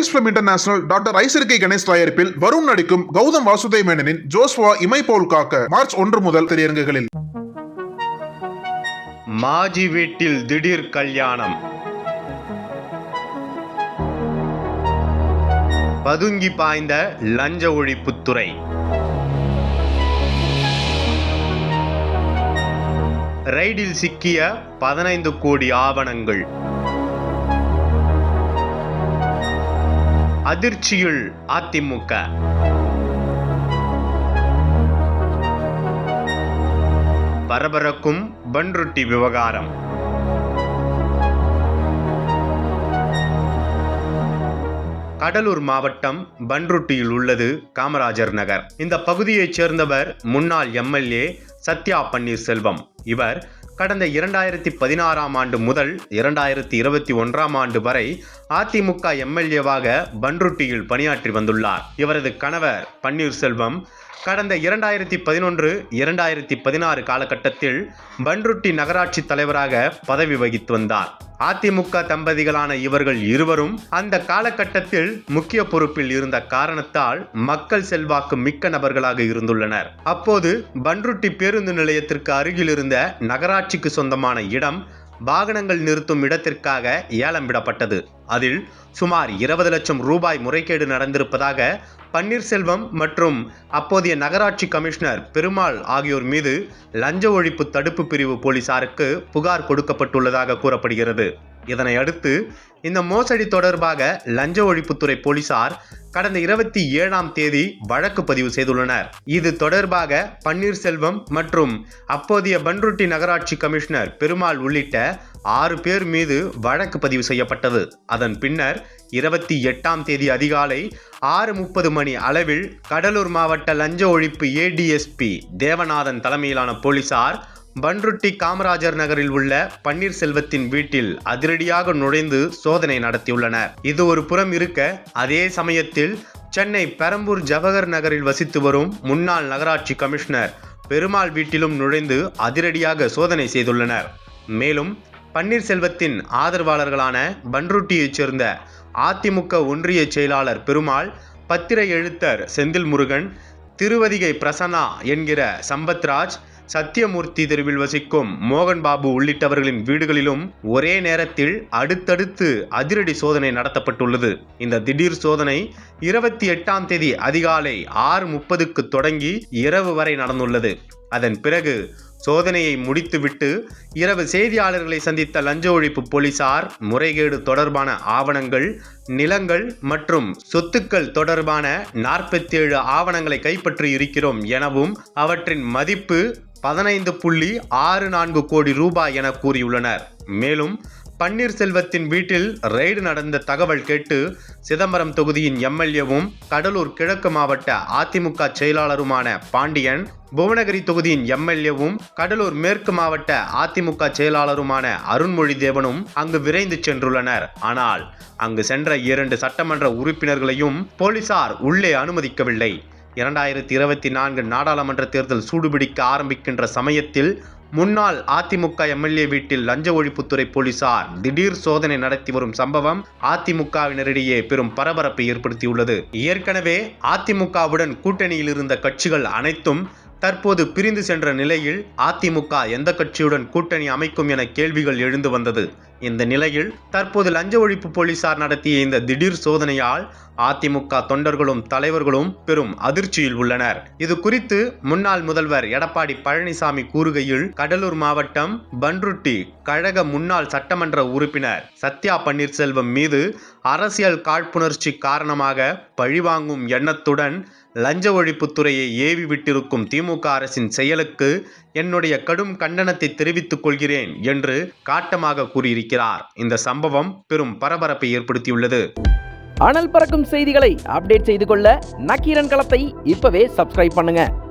Lions Film International doctor Ishari K Ganesh தயாரிப்பில் வருண் நடிக்கும் கௌதம் வாசுதேவ் மேனனின் ஜோஸ்வா இமை போல் காக்க மார்ச் ஒன்று முதல் திரையரங்குகளில். மாஜி வீட்டில் திடீர் கல்யாணம். பதுங்கி பாய்ந்த லஞ்ச ஒழிப்புத்துறை ரைடில் சிக்கிய பதினைந்து கோடி ஆவணங்கள். அதிர்ச்சியில் அதிமுக. பரபரக்கும் பன்ருட்டி விவகாரம். கடலூர் மாவட்டம் பன்ருட்டியில் உள்ளது காமராஜர் நகர். இந்த பகுதியைச் சேர்ந்தவர் முன்னாள் எம்எல்ஏ சத்யா பன்னீர்செல்வம். இவர் கடந்த இரண்டாயிரத்தி பதினாறாம் ஆண்டு முதல் இரண்டாயிரத்தி இருபத்தி ஒன்றாம் ஆண்டு வரை அதிமுக எம்எல்ஏவாக பன்ருட்டியில் பணியாற்றி வந்துள்ளார். இவரது கணவர் பன்னீர்செல்வம் கடந்த இரண்டாயிரத்தி பதினொன்று இரண்டாயிரத்தி பதினாறு காலகட்டத்தில் பன்ருட்டி நகராட்சி தலைவராக பதவி வகித்து வந்தார். அதிமுக தம்பதிகளான இவர்கள் இருவரும் அந்த காலகட்டத்தில் முக்கிய பொறுப்பில் இருந்த காரணத்தால் மக்கள் செல்வாக்கு மிக்க நபர்களாக இருந்துள்ளனர். அப்போது பன்ருட்டி பேருந்து நிலையத்திற்கு அருகில் இருந்த நகராட்சிக்கு சொந்தமான இடம் வாகனங்கள் நிறுத்தும் இடத்திற்காக ஏலம் விடப்பட்டது. அதில் சுமார் இருபது லட்சம் ரூபாய் முறைகேடு நடந்திருப்பதாக பன்னீர்செல்வம் மற்றும் அப்போதைய நகராட்சி கமிஷனர் பெருமாள் ஆகியோர் மீது லஞ்ச ஒழிப்பு தடுப்பு பிரிவு போலீசாருக்கு புகார் கொடுக்கப்பட்டுள்ளதாக கூறப்படுகிறது. இதனை அடுத்து இந்த மோசடி தொடர்பாக லஞ்ச ஒழிப்புத்துறை போலீசார் கடந்த இருபத்தி ஏழாம் தேதி வழக்கு பதிவு செய்துள்ளனர். இது தொடர்பாக பன்னீர்செல்வம் மற்றும் அப்போதைய பன்ருட்டி நகராட்சி கமிஷனர் பெருமாள் உள்ளிட்ட ஆறு பேர் மீது வழக்கு பதிவு செய்யப்பட்டது. அதன் பின்னர் இருபத்தி எட்டாம் தேதி அதிகாலை ஆறு முப்பது மணி அளவில் கடலூர் மாவட்ட லஞ்ச ஒழிப்பு ஏடிஎஸ்பி தேவநாதன் தலைமையிலான போலீசார் பன்ருட்டி காமராஜர் நகரில் உள்ள பன்னீர்செல்வத்தின் வீட்டில் அதிரடியாக நுழைந்து சோதனை நடத்தியுள்ளனர். இது ஒரு புறம் இருக்க அதே சமயத்தில் சென்னை பெரம்பூர் ஜவஹர் நகரில் வசித்து வரும் முன்னாள் நகராட்சி கமிஷனர் பெருமாள் வீட்டிலும் நுழைந்து அதிரடியாக சோதனை செய்துள்ளனர். மேலும் பன்னீர்செல்வத்தின் ஆதரவாளர்களான பன்ருட்டியைச் சேர்ந்த அதிமுக ஒன்றிய செயலாளர் பெருமாள் பத்திர எழுத்தர் செந்தில் முருகன் திருவதிகை பிரசன்னா என்கிற சம்பத்ராஜ் சத்தியமூர்த்தி தெருவில் வசிக்கும் மோகன் பாபு உள்ளிட்டவர்களின் வீடுகளிலும் ஒரே நேரத்தில் அடுத்தடுத்து அதிரடி சோதனை நடத்தப்பட்டுள்ளது. இந்த திடீர் சோதனை இருபத்தி எட்டாம் தேதி அதிகாலை ஆறு முப்பதுக்கு தொடங்கி இரவு வரை நடந்துள்ளது. அதன் பிறகு சோதனையை முடித்துவிட்டு இரவு செய்தியாளர்களை சந்தித்த லஞ்ச ஒழிப்பு போலீசார் முறைகேடு தொடர்பான ஆவணங்கள் நிலங்கள் மற்றும் சொத்துக்கள் தொடர்பான நாற்பத்தி ஏழு ஆவணங்களை கைப்பற்றி இருக்கிறோம் எனவும் அவற்றின் மதிப்பு பதினைந்து புள்ளி ஆறு நான்கு கோடி ரூபாய் என கூறியுள்ளனர். மேலும் பன்னீர்செல்வத்தின் வீட்டில் ரெய்டு நடந்த தகவல் கேட்டு சிதம்பரம் தொகுதியின் எம்எல்ஏவும் கடலூர் கிழக்கு மாவட்ட அதிமுக செயலாளருமான பாண்டியன் புவனகிரி தொகுதியின் எம்எல்ஏவும் கடலூர் மேற்கு மாவட்ட அதிமுக செயலாளருமான அருண்மொழி தேவனும் அங்கு விரைந்து சென்றுள்ளனர். ஆனால் அங்கு சென்ற இரண்டு சட்டமன்ற உறுப்பினர்களையும் போலீசார் உள்ளே அனுமதிக்கவில்லை. இரண்டாயிரத்தி இருபத்தி நான்கு நாடாளுமன்ற தேர்தல் சூடுபிடிக்க ஆரம்பிக்கின்ற சமயத்தில் முன்னாள் அதிமுக எம்எல்ஏ வீட்டில் லஞ்ச ஒழிப்புத்துறை போலீசார் திடீர் சோதனை நடத்தி வரும் சம்பவம் அதிமுகவினரிடையே பெரும் பரபரப்பை ஏற்படுத்தியுள்ளது. ஏற்கனவே அதிமுகவுடன் கூட்டணியில் இருந்த கட்சிகள் அனைத்தும் தற்போது பிரிந்து சென்ற நிலையில் அதிமுக எந்த கட்சியுடன் கூட்டணி அமைக்கும் என கேள்விகள் எழுந்து வந்தது. இந்த நிலையில் தற்போது லஞ்ச ஒழிப்பு போலீசார் நடத்திய இந்த திடீர் சோதனையால் அதிமுக தொண்டர்களும் தலைவர்களும் பெரும் அதிர்ச்சியில் உள்ளனர். இது குறித்து முன்னாள் முதல்வர் எடப்பாடி பழனிசாமி கூறுகையில் கடலூர் மாவட்டம் பன்ருட்டி கழக முன்னாள் சட்டமன்ற உறுப்பினர் சத்யா பன்னீர்செல்வம் மீது அரசியல் காழ்ப்புணர்ச்சி காரணமாக பழிவாங்கும் எண்ணத்துடன் லஞ்ச ஒழிப்புத்துறையை ஏவி விட்டிருக்கும் திமுக அரசின் செயலுக்கு என்னுடைய கடும் கண்டனத்தை தெரிவித்துக் கொள்கிறேன் என்று காட்டமாக கூறியிருக்கிறார். இந்த சம்பவம் பெரும் பரபரப்பை ஏற்படுத்தியுள்ளது. அனல் பறக்கும் செய்திகளை அப்டேட் செய்து கொள்ள நக்கீரன் களத்தை இப்பவே சப்ஸ்கிரைப் பண்ணுங்க.